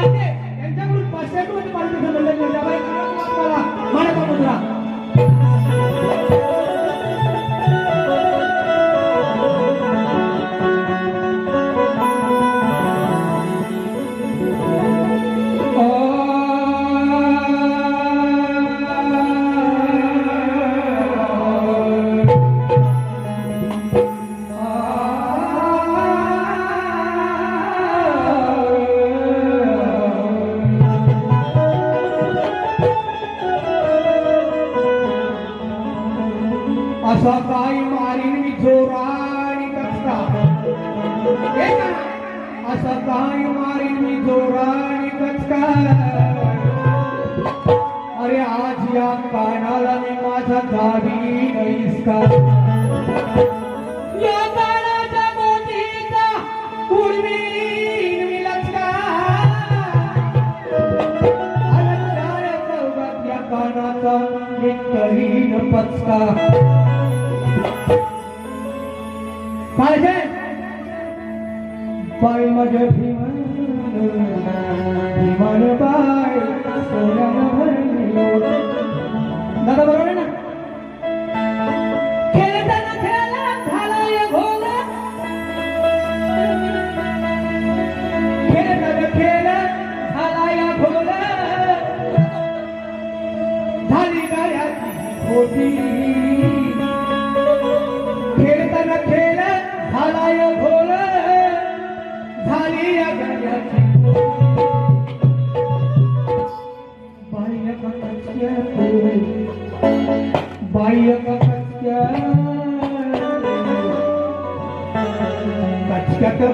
पाचशे त्यांच्याकडून पाचशे रुपये पाचशे सताई मारी मी कचका अरे आज या कानाला मी माझा दाबी नाहीस का या कानाच्या कानाचा पचका पाहिजे बाई माझ्या भीमन भीमन बाय सोन्यानं भरलेलो. दादा बरोबर आहे ना? खेळताना घोल खेळताना खेळ झालाय घोल झाली गायाची खेळताना खेळ या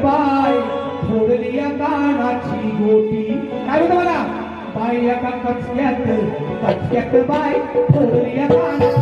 बाय थोडली या कानाची गोटी काय होतं मला बाय एका कचक्यात कचक्यात बाय थोडली या कानाची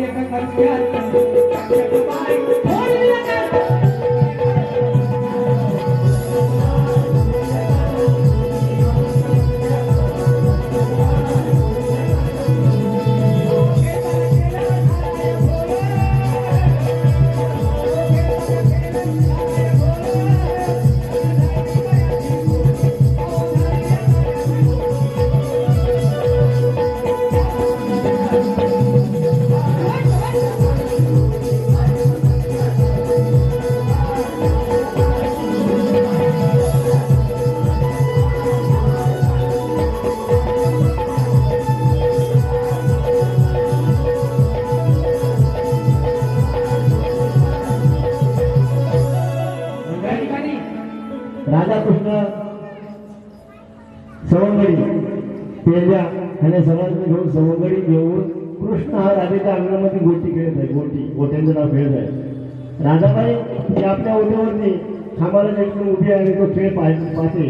ಕಾಯಕ ಕಲ್ಯಾಣ पेल्या ह्याने सगळ्यांना घेऊन सवंगडी घेऊन कृष्ण हा राधेच्या अंगणामध्ये गोटी खेळत आहे गोटी गोट्यांचं नाव खेळत आहे. राधाबाई ही आपल्या ओट्यावरती खांबाला नेटून उभी आहे आणि तो खेळ पाह पाहते.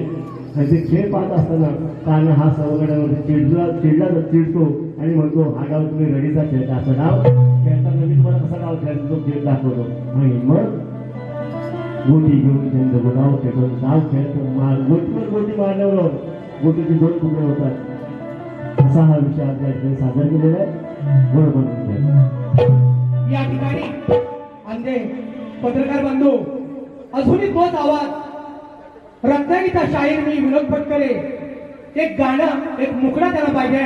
आणि ते खेळ पाहत असताना काना हा सवंगड्यावरती चिडला चिडला चिडतो आणि म्हणतो हा गाव तुम्ही रडीचा खेळता असं डाव खेळता नवीन तुम्हाला कसा गाव खेळतो तो खेळ दाखवतो. आणि मग गोटी घेऊन त्यांचं गोटाव खेळतो गाव खेळतो मार गोटीवर गोटी मारल्यावर गोटीचे दोन तुकडे होतात. असा हा विषय आपल्या इथे सादर केलेला आहे बरोबर म्हणतोय. या ठिकाणी अंधे पत्रकार बंधू अजूनही तोच आवाज. रत्नागिरीचा शाहीर मी विनोद फटकरे एक गाणं एक मुकडा त्याला पाहिजे.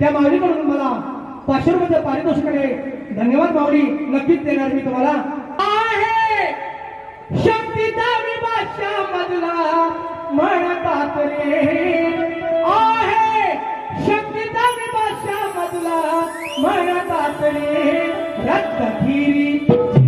त्या माऊलीकडून मला पाचशे रुपयाचं पारितोषिकाने धन्यवाद माऊली नक्कीच देणार मी तुम्हाला. आहे शक्तीचा विभाषा मधला म्हणतात रे मन आपले रक्त फिरी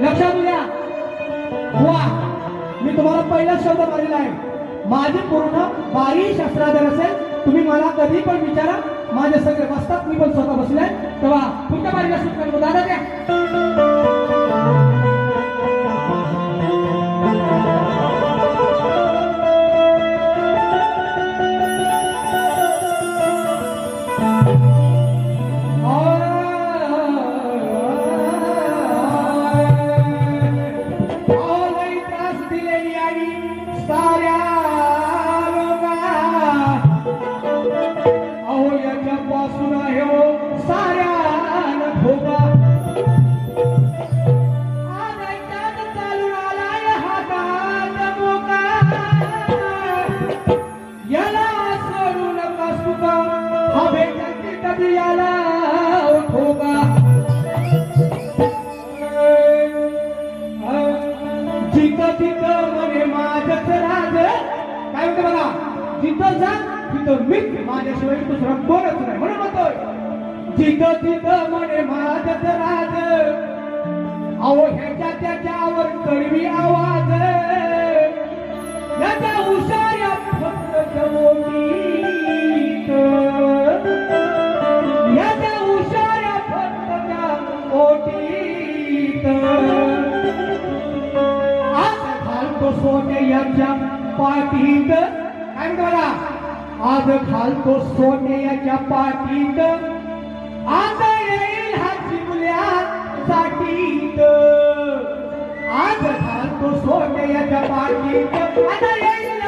लक्षात द्या वा मी तुम्हाला पहिला शब्द मारलेला आहे. माझे पूर्ण बारी शास्त्राधार असेल तुम्ही मला कधी पण विचारा. माझे सगळे बसतात मी पण स्वतः बसलाय. तेव्हा पुढच्या बारीला सूचना दादा द्या. म्हणे माझ्याच राज. काय म्हणते बघा? जिथं जा तिथं मीच माझ्याशिवाय दुसरा कोणच नाही. म्हणून म्हणतोय जिथं तिथं म्हणे माझ्याच राज. अहो ह्याच्या त्याच्यावर कडवी आवाज. याचा हुशाऱ्या फक्त जवळीत याच्या हुशाऱ्या फक्त त्या ओटीत घालतो याच्या पाठीत. काय बघा आज घालतो सोने याच्या पाठीत. आता येईल हा चिमल्या साठीत आज घालतो सोने याच्या पाठीत. आता येईल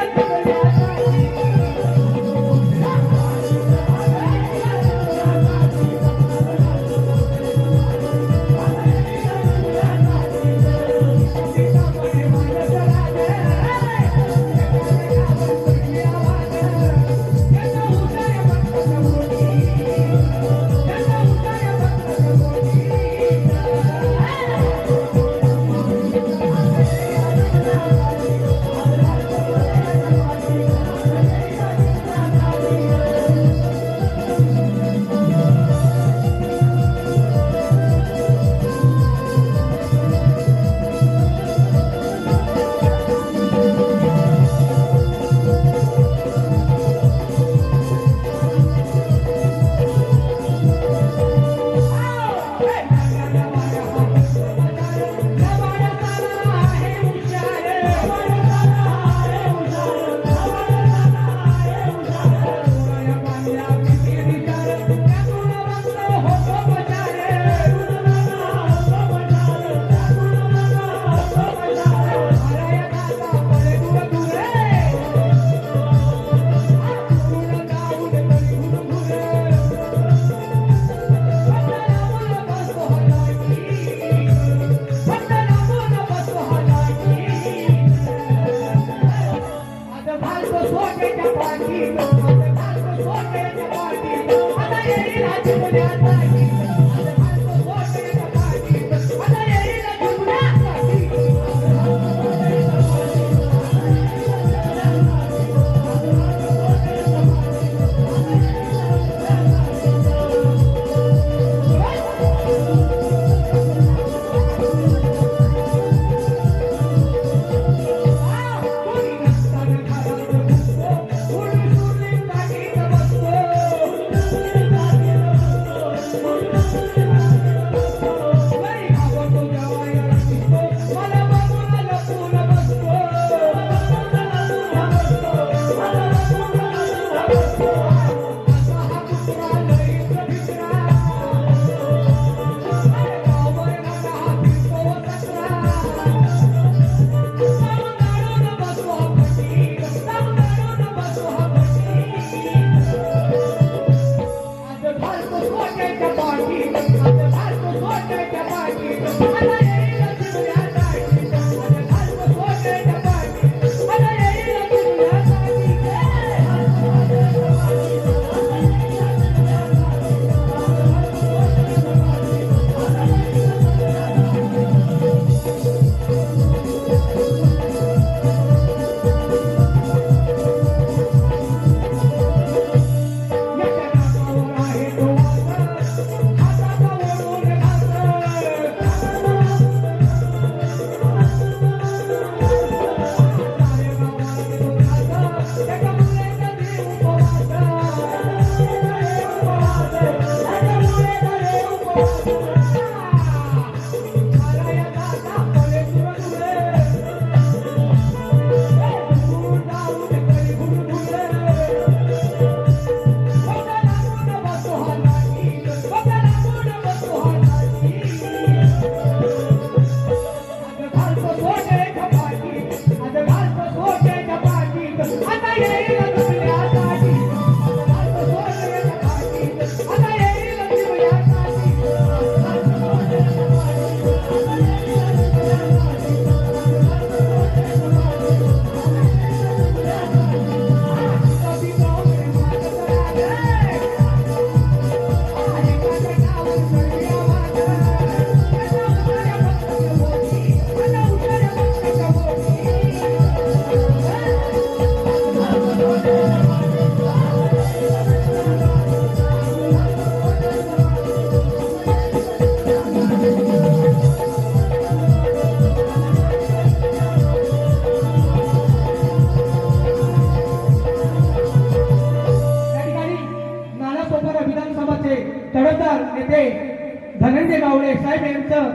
यांचं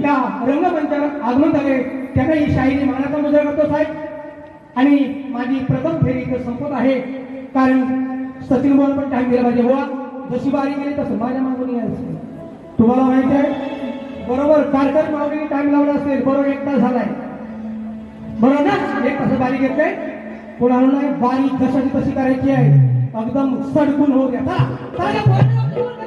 या रंगमंचावर आगमन झाले. त्यांना ही शाहिरी मानाचा मुजरा करतो साहेब. आणि माझी प्रथम फेरी इथं संपत आहे. कारण सचिन बोल पण टाइम दिला पाहिजे. हो जशी बारी गेली तसं माझ्या मागून यायचं तुम्हाला माहिती आहे बरोबर कारकर मावळीने टाइम लावला असेल. बरोबर एक तास झालाय. बरोबर ना एक तास बारी घेतले कोणाला नाही बारी जशाची तशी करायची आहे. एकदम सडकून होऊ द्या. चला, चला, चला,